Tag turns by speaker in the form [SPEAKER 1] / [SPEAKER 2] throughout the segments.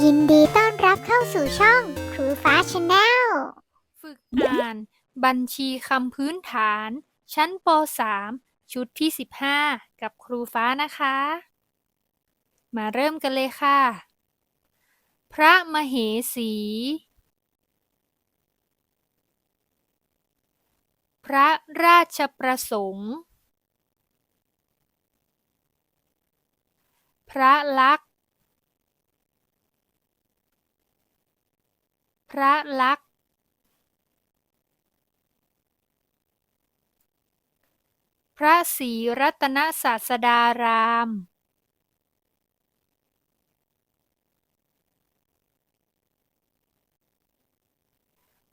[SPEAKER 1] ยินดีต้อนรับเข้าสู่ช่องครูฟ้าชาแนล
[SPEAKER 2] ฝึกอ่าน บัญชีคำพื้นฐาน ชั้นป .3 ชุดที่ 15 กับครูฟ้านะคะ มาเริ่มกันเลยค่ะ พระมเหสี พระราชประสงค์ พระลักษ พระลักษณ์พระศรีรัตนศาสดาราม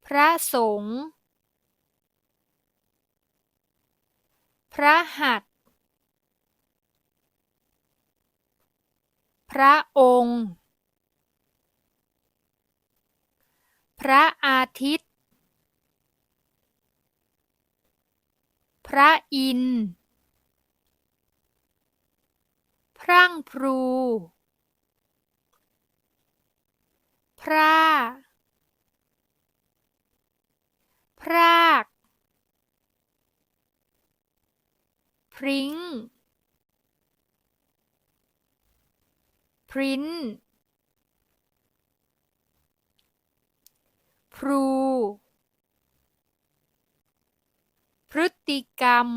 [SPEAKER 2] พระสงฆ์ พระหัตพระองค์ พระอาทิตย์ พระอินทร์พรั่งพรูพร่าพราก พริ้ง พริ้น พรู พฤติกรรม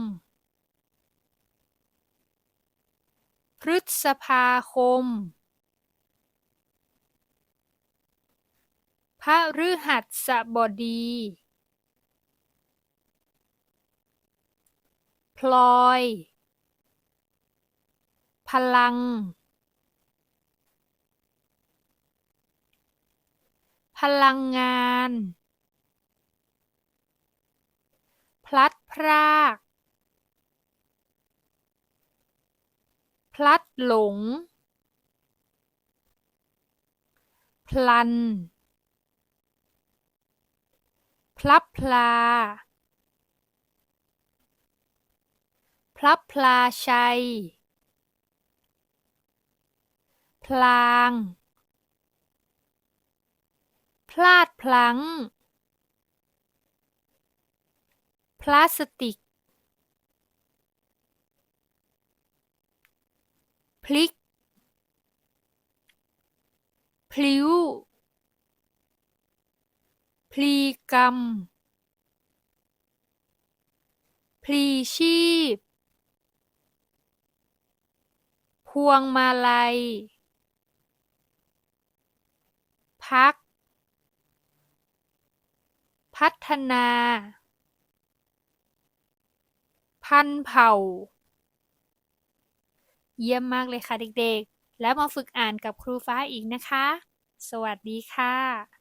[SPEAKER 2] พฤษภาคม พระฤหัสบดี พลอย พลัง พลังงาน พลัดพราก พลัดหลง พลัน พลับพลา พลับพลาชัย พลาง พลาดพลั้ง พลาสติก พลิก พลิ้ว พลีกรรม พลีชีพ พวงมาลัย พัก พั ฒนา พันเผ่า เยี่ยมมากเลยค่ะเด็กๆ แล้วมาฝึกอ่านกับครูฟ้าอีกนะคะ สวัสดีค่ะ